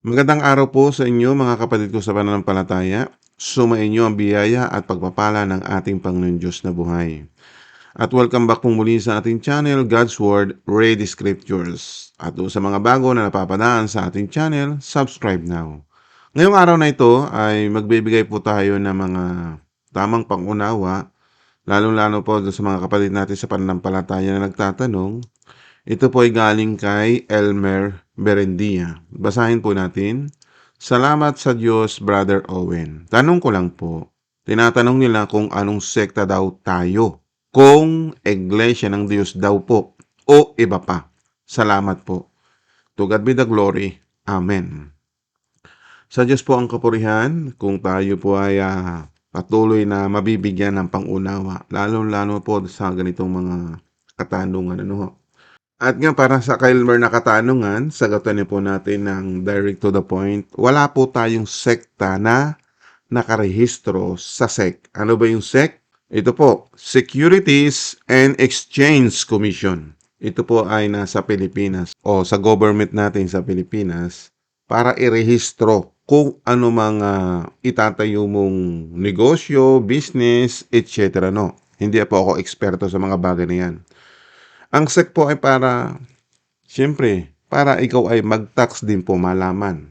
Magandang araw po sa inyo mga kapatid ko sa pananampalataya. Sumainyo ang biyaya at pagpapala ng ating Panginoon Diyos na buhay. At welcome back po muli sa ating channel, God's Word, Read Scriptures. At doon sa mga bago na napapadaan sa ating channel, subscribe now. Ngayong araw na ito ay magbibigay po tayo ng mga tamang pangunawa, lalong-lalo po sa mga kapatid natin sa pananampalataya na nagtatanong. Ito po ay galing kay Elmer Berendia. Basahin po natin. Salamat sa Diyos, Brother Owen. Tanong ko lang po, tinatanong nila kung anong sekta daw tayo. Kung iglesia ng Diyos daw po o iba pa. Salamat po. To God be the glory. Amen. Sa Diyos po ang kapurihan kung tayo po ay ah, patuloy na mabibigyan ng pangunawa, lalo-lalo po sa ganitong mga katanungan. Ano ho? At nga para sa Kylmer na katanungan, sagutin niyo po natin ng direct to the point. Wala po tayong sekta na nakarehistro sa SEC. Ano ba yung SEC? Ito po, Securities and Exchange Commission. Ito po ay nasa Pilipinas o sa government natin sa Pilipinas para irehistro kung ano mga itatayo mong negosyo, business, etc. No, hindi po ako eksperto sa mga bagay na yan. Ang SEC po ay para, siyempre, para ikaw ay mag-tax din po malaman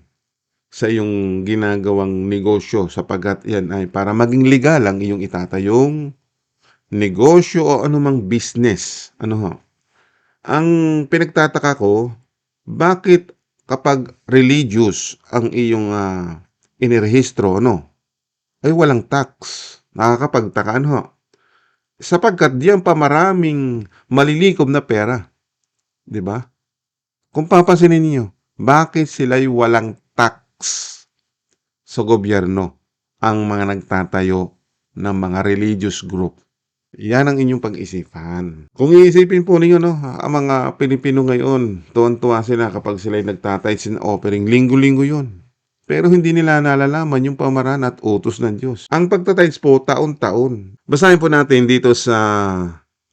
sa iyong ginagawang negosyo sapagkat yan ay para maging legal ang iyong itatayong negosyo o anumang business. Ano ho? Ang pinagtataka ko, bakit kapag religious ang iyong uh, inirehistro, ano, ay walang tax? Nakakapagtaka, ano ho? Sapagkat diyan pa maraming malilikom na pera. 'Di ba? Kung papansinin niyo, bakit sila'y walang tax sa gobyerno ang mga nagtatayo ng mga religious group? Yan ang inyong pag-isipan. Kung iisipin po ninyo, no, ang mga Pilipino ngayon, tuwan-tuwa sila kapag sila'y nagtatides in offering. Linggo-linggo yun. Pero hindi nila nalalaman yung pamaran at utos ng Diyos. Ang pagtatides po, taon-taon. Basahin po natin dito sa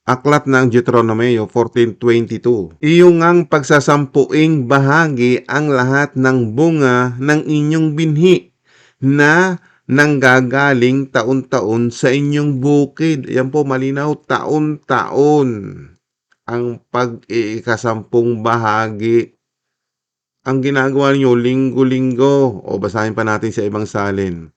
Aklat ng Deuteronomio 14.22. Iyong ang pagsasampuing bahagi ang lahat ng bunga ng inyong binhi na nanggagaling taon-taon sa inyong bukid. Yan po malinaw, taon-taon ang pag-iikasampung bahagi. Ang ginagawa niyo linggo-linggo o basahin pa natin sa ibang salin.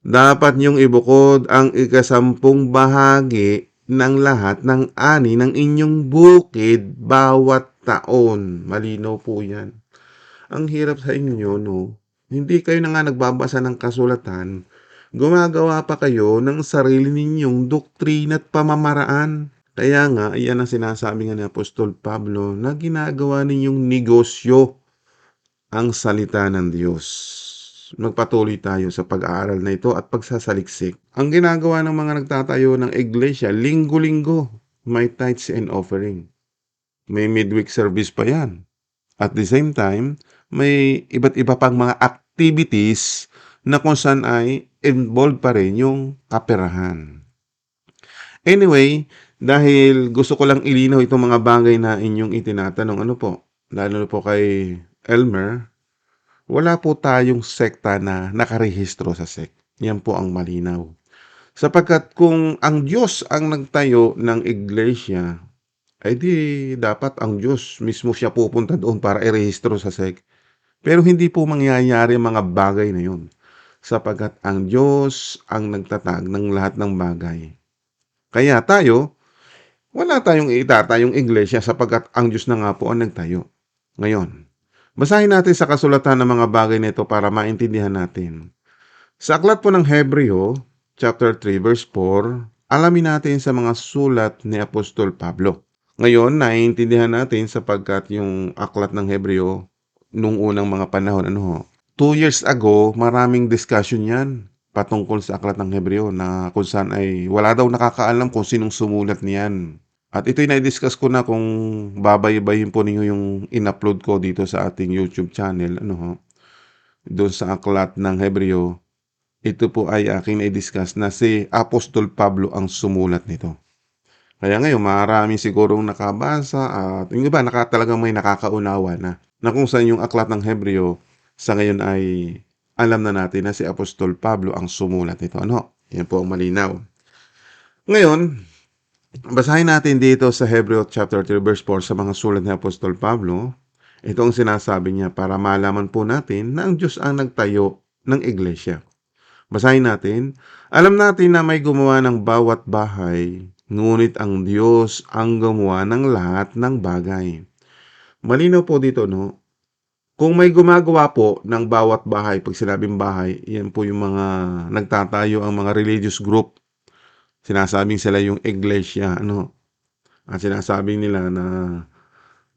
Dapat niyong ibukod ang ikasampung bahagi ng lahat ng ani ng inyong bukid bawat taon. Malinaw po yan. Ang hirap sa inyo, no? Hindi kayo na nga nagbabasa ng kasulatan. Gumagawa pa kayo ng sarili ninyong doktrina at pamamaraan. Kaya nga, iyan ang sinasabi nga ni Apostol Pablo na ginagawa ninyong negosyo ang salita ng Diyos magpatuloy tayo sa pag-aaral na ito at pagsasaliksik. Ang ginagawa ng mga nagtatayo ng iglesia, linggo-linggo, may tithes and offering. May midweek service pa yan. At the same time, may iba't iba pang mga activities na kung saan ay involved pa rin yung kaperahan. Anyway, dahil gusto ko lang ilinaw itong mga bagay na inyong itinatanong, ano po, lalo po kay Elmer, wala po tayong sekta na nakarehistro sa SEC. Yan po ang malinaw. Sapagkat kung ang Diyos ang nagtayo ng iglesia, ay di dapat ang Diyos mismo siya pupunta doon para irehistro sa SEC. Pero hindi po mangyayari mga bagay na yun. Sapagkat ang Diyos ang nagtatag ng lahat ng bagay. Kaya tayo, wala tayong itatayong iglesia sapagkat ang Diyos na nga po ang nagtayo. Ngayon, Basahin natin sa kasulatan ng mga bagay nito para maintindihan natin. Sa aklat po ng Hebreo, chapter 3, verse 4, alamin natin sa mga sulat ni Apostol Pablo. Ngayon, naiintindihan natin sapagkat yung aklat ng Hebreo nung unang mga panahon, ano ho, two years ago, maraming discussion yan patungkol sa aklat ng Hebreo na kung saan ay wala daw nakakaalam kung sinong sumulat niyan. At ito'y na-discuss ko na kung babay-bayin po ninyo yung in-upload ko dito sa ating YouTube channel. Ano ho? Doon sa aklat ng Hebreo. Ito po ay aking na-discuss na si Apostol Pablo ang sumulat nito. Kaya ngayon, marami sigurong nakabasa at yung iba naka, talagang may nakakaunawa na na kung saan yung aklat ng Hebreo sa ngayon ay alam na natin na si Apostol Pablo ang sumulat nito. Ano? Yan po ang malinaw. Ngayon, basahin natin dito sa Hebreo chapter 3 verse 4 sa mga sulat ni Apostol Pablo. Ito ang sinasabi niya para malaman po natin na ang Diyos ang nagtayo ng iglesia. Basahin natin. Alam natin na may gumawa ng bawat bahay, ngunit ang Diyos ang gumawa ng lahat ng bagay. Malinaw po dito, no? Kung may gumagawa po ng bawat bahay, pag sinabing bahay, yan po yung mga nagtatayo ang mga religious group. Sinasabing sila yung iglesia, ano? At sinasabing nila na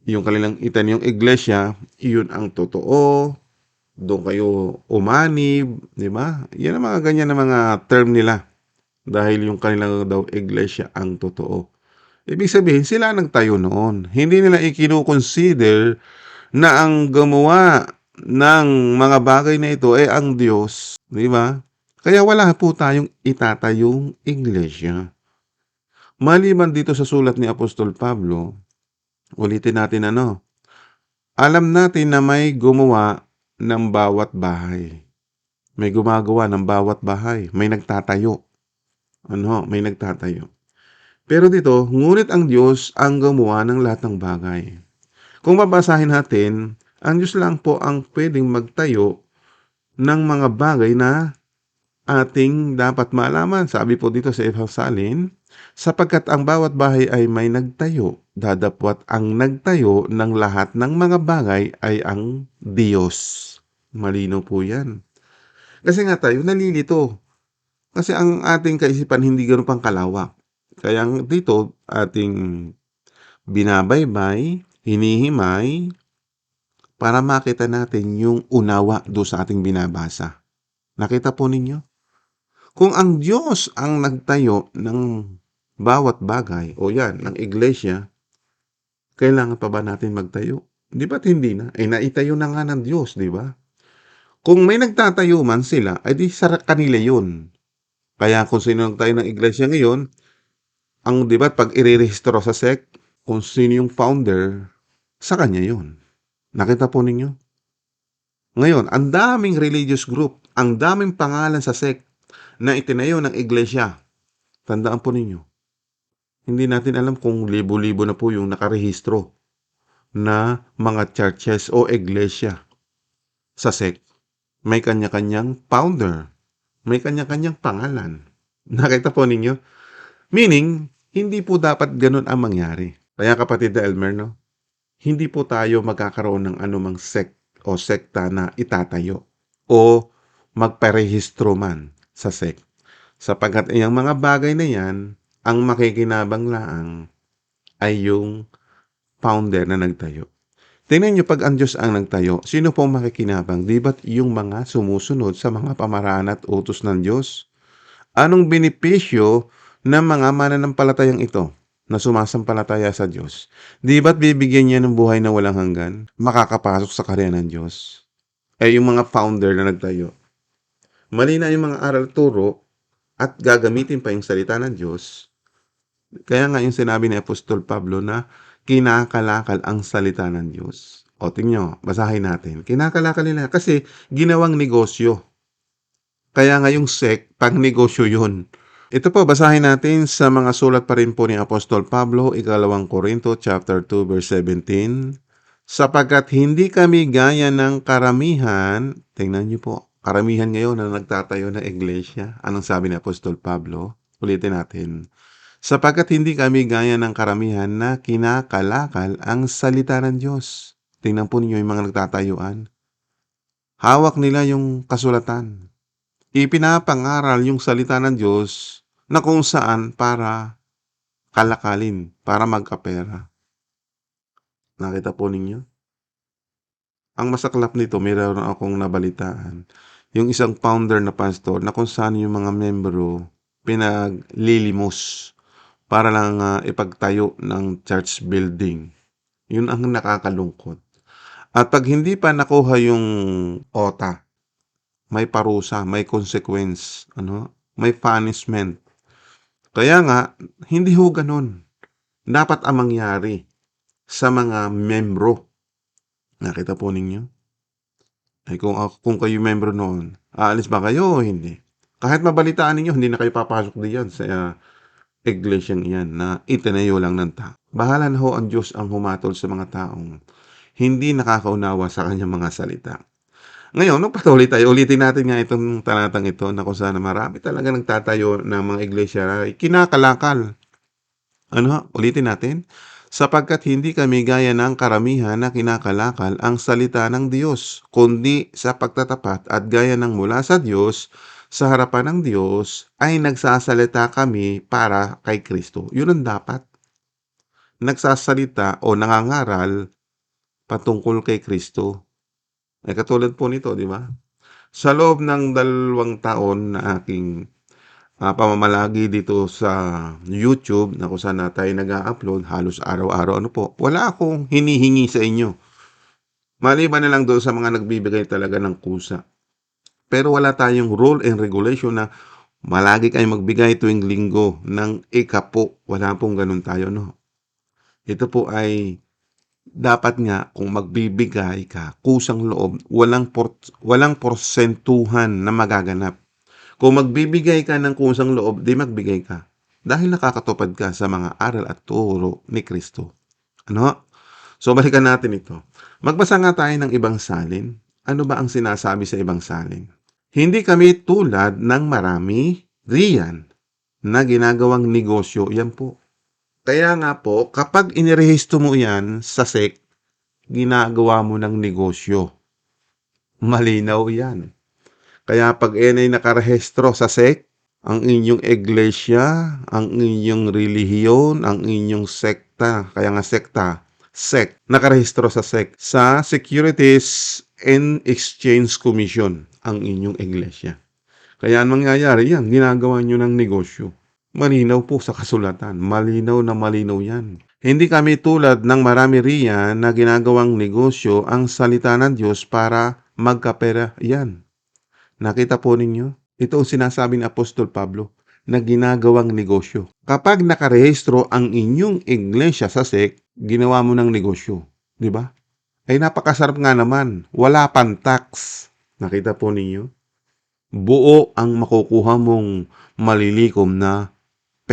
yung kanilang itan yung iglesia, iyon ang totoo. Doon kayo umanib, di ba? Yan ang mga ganyan na mga term nila. Dahil yung kanilang daw iglesia ang totoo. Ibig sabihin, sila nagtayo noon. Hindi nila ikinukonsider na ang gumawa ng mga bagay na ito ay ang Diyos. Di ba? Kaya wala po tayong itatayong iglesia. Maliban dito sa sulat ni Apostol Pablo, ulitin natin ano, alam natin na may gumawa ng bawat bahay. May gumagawa ng bawat bahay. May nagtatayo. Ano, may nagtatayo. Pero dito, ngunit ang Diyos ang gumawa ng lahat ng bagay. Kung mabasahin natin, ang Diyos lang po ang pwedeng magtayo ng mga bagay na ating dapat malaman. Sabi po dito sa Evansalin, sapagkat ang bawat bahay ay may nagtayo, dadapwat ang nagtayo ng lahat ng mga bagay ay ang Diyos. Malino po yan. Kasi nga tayo, nalilito. Kasi ang ating kaisipan hindi ganoon pang kalawak. Kaya dito, ating binabaybay, hinihimay, para makita natin yung unawa do sa ating binabasa. Nakita po ninyo? Kung ang Diyos ang nagtayo ng bawat bagay, o yan, ng iglesia, kailangan pa ba natin magtayo? Di ba't hindi na? Eh, naitayo na nga ng Diyos, di ba? Kung may nagtatayo man sila, ay di sa kanila yun. Kaya kung sino nagtayo ng iglesia ngayon, ang di ba't pag irerehistro sa SEC, kung sino yung founder, sa kanya yun. Nakita po ninyo? Ngayon, ang daming religious group, ang daming pangalan sa SEC na itinayo ng iglesia. Tandaan po ninyo. Hindi natin alam kung libo-libo na po yung nakarehistro na mga churches o iglesia sa SEC. May kanya-kanyang founder. May kanya-kanyang pangalan. Nakita po ninyo? Meaning, hindi po dapat ganun ang mangyari. Kaya kapatid na Elmer, no? Hindi po tayo magkakaroon ng anumang sect o sekta na itatayo o magparehistro man sa sect. Sapagkat yung mga bagay na yan, ang makikinabang laang ay yung founder na nagtayo. Tingnan nyo pag ang Diyos ang nagtayo, sino pong makikinabang? Di ba't yung mga sumusunod sa mga pamaraan at utos ng Diyos? Anong benepisyo ng mga mananampalatayang ito na sumasampalataya sa Diyos? Di ba't bibigyan niya ng buhay na walang hanggan? Makakapasok sa karya ng Diyos? Eh yung mga founder na nagtayo. Mali na yung mga aral turo at gagamitin pa yung salita ng Diyos. Kaya nga yung sinabi ni Apostol Pablo na kinakalakal ang salita ng Diyos. O tingnan basahin natin. Kinakalakal nila kasi ginawang negosyo. Kaya nga yung sect, pang negosyo yun. Ito po, basahin natin sa mga sulat pa rin po ni Apostol Pablo, ikalawang Korinto, chapter 2, verse 17. Sapagkat hindi kami gaya ng karamihan, tingnan niyo po, karamihan ngayon na nagtatayo ng iglesia. Anong sabi ni Apostol Pablo? Ulitin natin. Sapagkat hindi kami gaya ng karamihan na kinakalakal ang salita ng Diyos. Tingnan po ninyo yung mga nagtatayuan. Hawak nila yung kasulatan. Ipinapangaral yung salita ng Diyos na kung saan para kalakalin, para magkapera. Nakita po ninyo? Ang masaklap nito, mayroon akong nabalitaan. Yung isang founder na pastor na kung saan yung mga membro pinaglilimos para lang uh, ipagtayo ng church building. Yun ang nakakalungkot. At pag hindi pa nakuha yung OTA, may parusa, may consequence, ano? may punishment. Kaya nga, hindi ho ganun. Dapat ang mangyari sa mga membro. Nakita po ninyo? Ay kung, kung kayo membro noon, aalis ba kayo o hindi? Kahit mabalitaan ninyo, hindi na kayo papasok diyan sa uh, iglesyang iyan na itinayo lang ng tao. Bahala na ho ang Diyos ang humatol sa mga taong hindi nakakaunawa sa kanyang mga salita. Ngayon, nung patuloy tayo, ulitin natin nga itong talatang ito na kung saan marami talaga nagtatayo ng mga iglesia ay kinakalakal. Ano? Ulitin natin. Sapagkat hindi kami gaya ng karamihan na kinakalakal ang salita ng Diyos, kundi sa pagtatapat at gaya ng mula sa Diyos, sa harapan ng Diyos, ay nagsasalita kami para kay Kristo. Yun ang dapat. Nagsasalita o nangangaral patungkol kay Kristo. Ay katulad po nito, di ba? Sa loob ng dalawang taon na aking ah, pamamalagi dito sa YouTube na kung saan na tayo nag-upload halos araw-araw ano po, wala akong hinihingi sa inyo. Maliban na lang doon sa mga nagbibigay talaga ng kusa. Pero wala tayong rule and regulation na malagi kayong magbigay tuwing linggo ng ikapo. Wala pong ganun tayo, no? Ito po ay dapat nga kung magbibigay ka kusang loob, walang por, walang porsentuhan na magaganap. Kung magbibigay ka ng kusang loob, di magbigay ka. Dahil nakakatupad ka sa mga aral at turo ni Kristo. Ano? So balikan natin ito. Magbasa nga tayo ng ibang salin. Ano ba ang sinasabi sa ibang salin? Hindi kami tulad ng marami riyan na ginagawang negosyo. Yan po. Kaya nga po, kapag inirehistro mo yan sa SEC, ginagawa mo ng negosyo. Malinaw yan. Kaya pag yan ay nakarehistro sa SEC, ang inyong iglesia, ang inyong relihiyon, ang inyong sekta, kaya nga sekta, SEC, nakarehistro sa SEC, sa Securities and Exchange Commission, ang inyong iglesia. Kaya ang mangyayari yan, ginagawa nyo ng negosyo. Malinaw po sa kasulatan. Malinaw na malinaw yan. Hindi kami tulad ng marami riyan na ginagawang negosyo ang salita ng Diyos para magkapera yan. Nakita po ninyo? Ito ang sinasabi ni Apostol Pablo na ginagawang negosyo. Kapag nakarehistro ang inyong iglesia sa SEC, ginawa mo ng negosyo. Di ba? Ay napakasarap nga naman. Wala pang tax. Nakita po ninyo? Buo ang makukuha mong malilikom na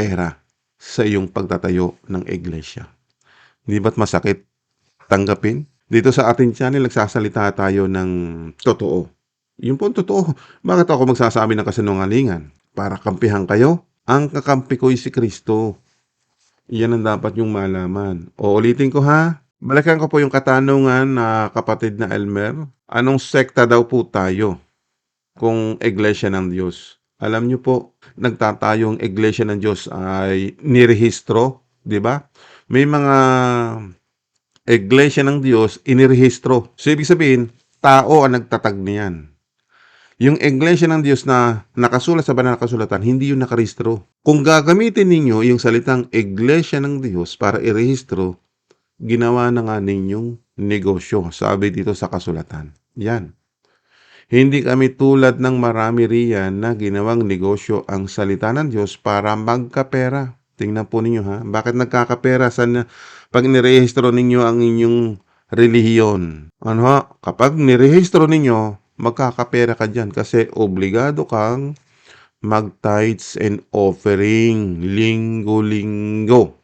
pera sa iyong pagtatayo ng iglesia. Hindi ba't masakit tanggapin? Dito sa ating channel, nagsasalita tayo ng totoo. Yun po ang totoo. Bakit ako magsasabi ng kasinungalingan? Para kampihan kayo? Ang kakampi ko'y si Kristo. Yan ang dapat yung malaman. O ulitin ko ha. Balikan ko po yung katanungan na kapatid na Elmer. Anong sekta daw po tayo kung iglesia ng Diyos? Alam niyo po, nagtatayong iglesia ng Diyos ay nirehistro, di ba? May mga iglesia ng Diyos inirehistro. So, ibig sabihin, tao ang nagtatag niyan. Yung iglesia ng Diyos na nakasulat sa banal na kasulatan, hindi yung nakarehistro. Kung gagamitin ninyo yung salitang iglesia ng Diyos para irehistro, ginawa na nga ninyong negosyo, sabi dito sa kasulatan. Yan. Hindi kami tulad ng marami riyan na ginawang negosyo ang salita ng Diyos para magkapera. Tingnan po ninyo ha. Bakit nagkakapera sa pag nirehistro ninyo ang inyong relihiyon? Ano ha? Kapag nirehistro ninyo, magkakapera ka dyan kasi obligado kang mag-tithes and offering linggo-linggo.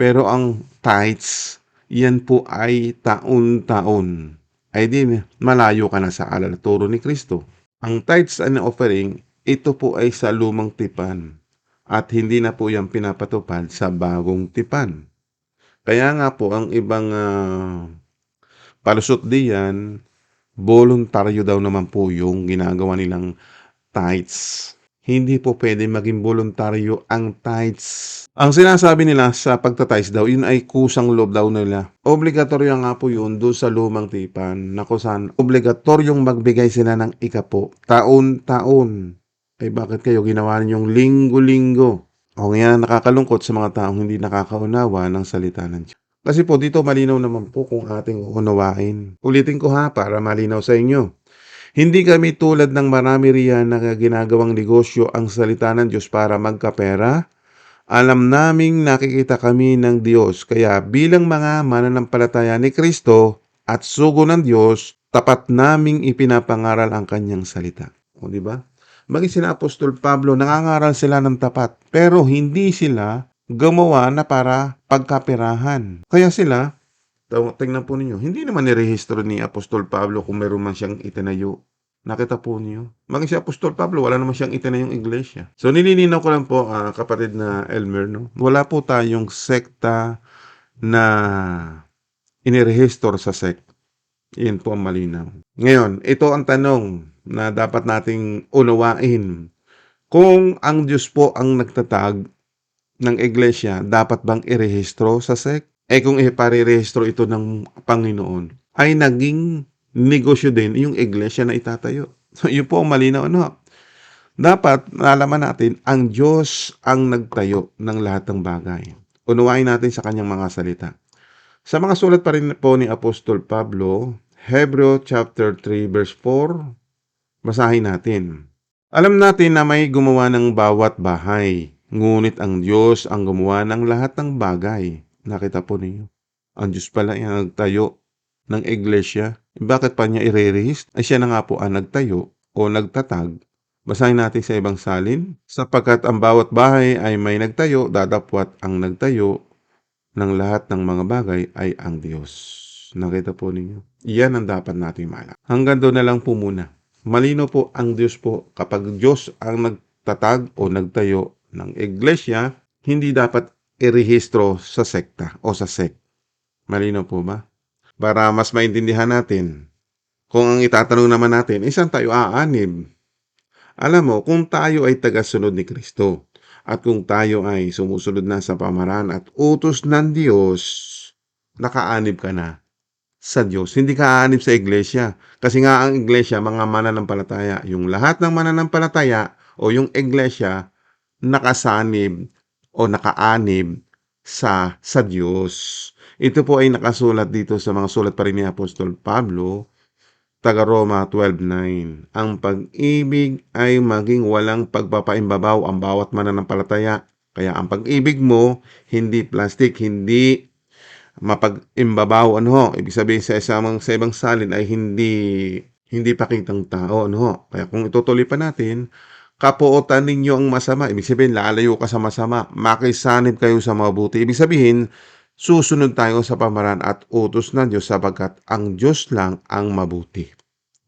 Pero ang tithes, yan po ay taon-taon. Ay di, malayo ka na sa alal at turo ni Kristo. Ang tithes and offering, ito po ay sa lumang tipan. At hindi na po yan pinapatupad sa bagong tipan. Kaya nga po, ang ibang ah, palusot diyan, voluntaryo daw naman po yung ginagawa nilang tithes. Hindi po pwede maging voluntaryo ang tithes. Ang sinasabi nila sa pagtatides daw, yun ay kusang loob daw nila. Obligatoryo nga po yun doon sa lumang tipan na kung saan obligatoryong magbigay sila ng ikapo taon-taon. Ay bakit kayo ginawa ninyong linggo-linggo? O ngayon nakakalungkot sa mga taong hindi nakakaunawa ng salita ng Diyos. Kasi po dito malinaw naman po kung ating uunawain. Ulitin ko ha para malinaw sa inyo. Hindi kami tulad ng marami riyan na ginagawang negosyo ang salita ng Diyos para magkapera. Alam naming nakikita kami ng Diyos. Kaya bilang mga mananampalataya ni Kristo at sugo ng Diyos, tapat naming ipinapangaral ang kanyang salita. O di ba? Maging sina Apostol Pablo, nangangaral sila ng tapat, pero hindi sila gumawa na para pagkapirahan. Kaya sila, tingnan po ninyo, hindi naman nirehistro ni Apostol Pablo kung meron man siyang itinayo. Nakita po niyo. Maging si Apostol Pablo, wala naman siyang itinayong iglesia. So nililinaw ko lang po, ah, kapatid na Elmer, no? wala po tayong sekta na inirehistro sa sect. Iyan po ang malinaw. Ngayon, ito ang tanong na dapat nating unawain. Kung ang Diyos po ang nagtatag ng iglesia, dapat bang irehistro sa sect? Eh kung iparirehistro ito ng Panginoon, ay naging negosyo din yung iglesia na itatayo. So, yun po ang malinaw. Ano? Dapat nalaman natin, ang Diyos ang nagtayo ng lahat ng bagay. Unawain natin sa kanyang mga salita. Sa mga sulat pa rin po ni Apostol Pablo, Hebreo chapter 3 verse 4, basahin natin. Alam natin na may gumawa ng bawat bahay, ngunit ang Diyos ang gumawa ng lahat ng bagay. Nakita po ninyo. Ang Diyos pala yung nagtayo ng iglesia. Bakit pa niya irerehist? Ay siya na nga po ang nagtayo o nagtatag. Basahin natin sa ibang salin. Sapagkat ang bawat bahay ay may nagtayo, dadapwat ang nagtayo ng lahat ng mga bagay ay ang Diyos. Nakita po ninyo? Iyan ang dapat natin maalala. Hanggang doon na lang po muna. Malino po ang Diyos po. Kapag Diyos ang nagtatag o nagtayo ng iglesia, hindi dapat irehistro sa sekta o sa sect. Malino po ba? Para mas maintindihan natin. Kung ang itatanong naman natin, isang tayo aanib. Alam mo, kung tayo ay tagasunod ni Kristo, at kung tayo ay sumusunod na sa pamaraan at utos ng Diyos, nakaanib ka na sa Diyos. Hindi ka aanib sa iglesia. Kasi nga ang iglesia, mga mananampalataya. Yung lahat ng mananampalataya o yung iglesia, nakasanib o nakaanib sa sa Diyos. Ito po ay nakasulat dito sa mga sulat pa rin ni Apostol Pablo, taga Roma 12.9. Ang pag-ibig ay maging walang pagpapaimbabaw ang bawat mananampalataya. Kaya ang pag-ibig mo, hindi plastic, hindi mapag-imbabaw, ano ho. Ibig sabihin sa isang sa ibang salin ay hindi hindi pakitang tao, ano ho. Kaya kung itutuloy pa natin, kapuotan ninyo ang masama. Ibig sabihin, lalayo ka sa masama. Makisanib kayo sa mabuti. Ibig sabihin, susunod tayo sa pamaran at utos ng Diyos sapagkat ang Diyos lang ang mabuti.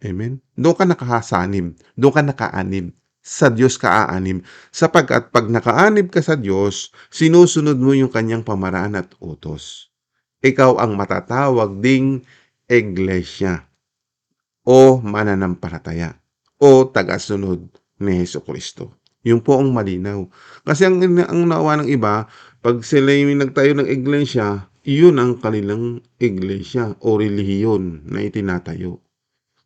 Amen? Doon ka nakahasanib. Doon ka nakaanib. Sa Diyos ka aanib. Sapagkat pag nakaanib ka sa Diyos, sinusunod mo yung kanyang pamaraan at utos. Ikaw ang matatawag ding iglesia o mananampalataya o tagasunod ni Heso Kristo. Yun po ang malinaw. Kasi ang, ang naawa ng iba, pag sila yung nagtayo ng iglesia, iyon ang kanilang iglesia o relihiyon na itinatayo.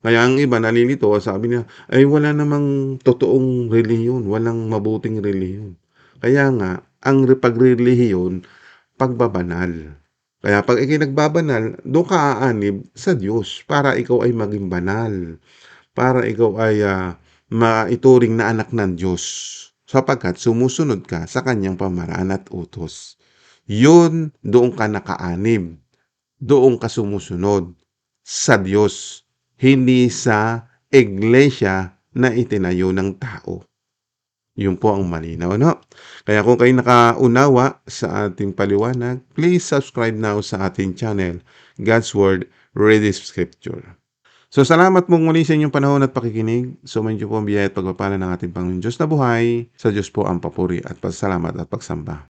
Kaya ang iba nalilito, sabi niya, ay wala namang totoong relihiyon, walang mabuting relihiyon. Kaya nga, ang pagrelihiyon, pagbabanal. Kaya pag ikay nagbabanal, doon ka aanib sa Diyos para ikaw ay maging banal. Para ikaw ay uh, maituring na anak ng Diyos sapagkat sumusunod ka sa kanyang pamaraan at utos. Yun, doon ka nakaanib. Doon ka sumusunod sa Diyos, hindi sa iglesia na itinayo ng tao. Yun po ang malinaw, no? Kaya kung kayo nakaunawa sa ating paliwanag, please subscribe now sa ating channel, God's Word, Read Scripture. So, salamat mong muli sa inyong panahon at pakikinig. Sumayin niyo po ang biyaya at pagpapala ng ating Panginoon Diyos na buhay. Sa Diyos po ang papuri at pasalamat at pagsamba.